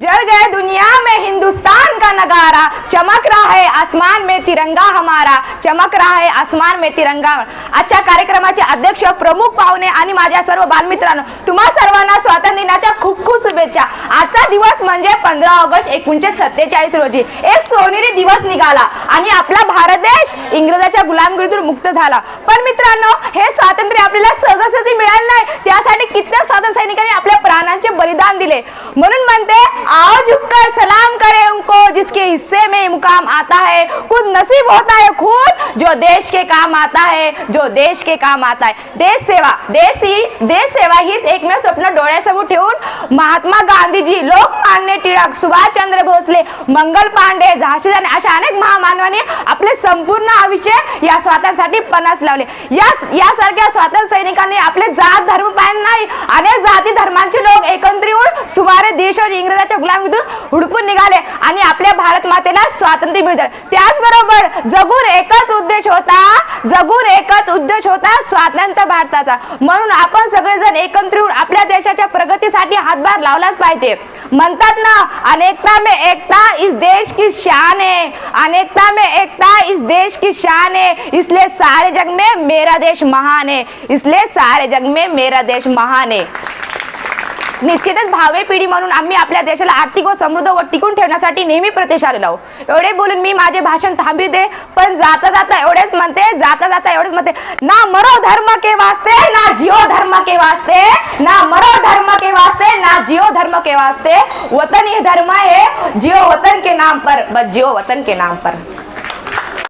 जल गए दुनिया में हिंदुस्तान का नगारा चमक रहा है आसमान में तिरंगा हमारा चमक रहा है आसमान में तिरंगा। आजच्या कार्यक्रमाचे अध्यक्ष प्रमुख पाहुणे आणि माझ्या सर्व बालमित्रांनो तुम्हा सर्वांना स्वातंत्र्य दिनाच्या खूप खूप शुभेच्छा. आजचा दिवस म्हणजे पंधरा ऑगस्ट एकोणीसशे सत्तेचाळीस रोजी. एक सोनेरी दिवस निघाला आणि आपला भारत देश इंग्रजाच्या गुलामगिरीतून मुक्त झाला. पण मित्रांनो हे स्वातंत्र्य आपल्याला सहजासहजी मिळालं नाही. त्यासाठी कित्येक स्वातंत्र्य सैनिकांनी आपल्या प्राणांचे बलिदान दिले. म्हणून म्हणते आज उपकार सलाम हिस्से में मुकाम आता है। खुद नसीब होता है खुद जो देश के काम आता है जो देश के काम आता है। देश सेवा देश ही देश सेवा हीच एकमेव स्वप्न डोळ्यासमोर ठेवून महात्मा गांधीजी लोकमान्य टिळक सुभाषचंद्र भोसले मंगल पांडे झाशी राणी अशा अनेक महामानवांनी आपले संपूर्ण आयुष्य या स्वातंत्र्यासाठी पणास लावले. या यासारख्या स्वातंत्र्य सैनिकांनी आपले जात धर्म पाहिजे नाही. अनेक जाती धर्मांचे लोक एकत्र येऊन सुमारे देशावर इंग्रजाच्या गुलामीतून हुडकून निघाले आणि आपल्या भारत मातेला स्वातंत्र्य मिळतं त्याचबरोबर जगून एकच उद्देश होता जगून एकच उद्देश होता स्वातंत्र्य भारताचा. म्हणून आपण सगळेजण एकत्रित येऊन आपल्या देशाच्या प्रगतीसाठी हातभार लावलाच पाहिजे. म्हणतात ना अनेकता में एकता इस देश की शान है. अनेकता में एकता इस देश की शान है. इसलिए सारे जग में मेरा देश महान है. इसलिए सारे जग में मेरा देश महान है. निश्चितच भावे पिढी म्हणून आम्ही आपल्या देशाला आर्थिक व समृद्ध व टिकून ठेवण्यासाठी नेहमी प्रत्यक्षाला लावू एवढे बोलून मी माझे भाषण थांबवते पण जाता जाता एवढेच म्हणते जाता जाता एवढेच म्हणते ना मरो धर्म के वास्ते ना जिओ धर्म के वास्ते ना मरो धर्म के वास्ते ना जिओ धर्म के वास्ते वतन ही धर्म है जिओ वतन के नाम पर बस जिओ वतन के नाम पर.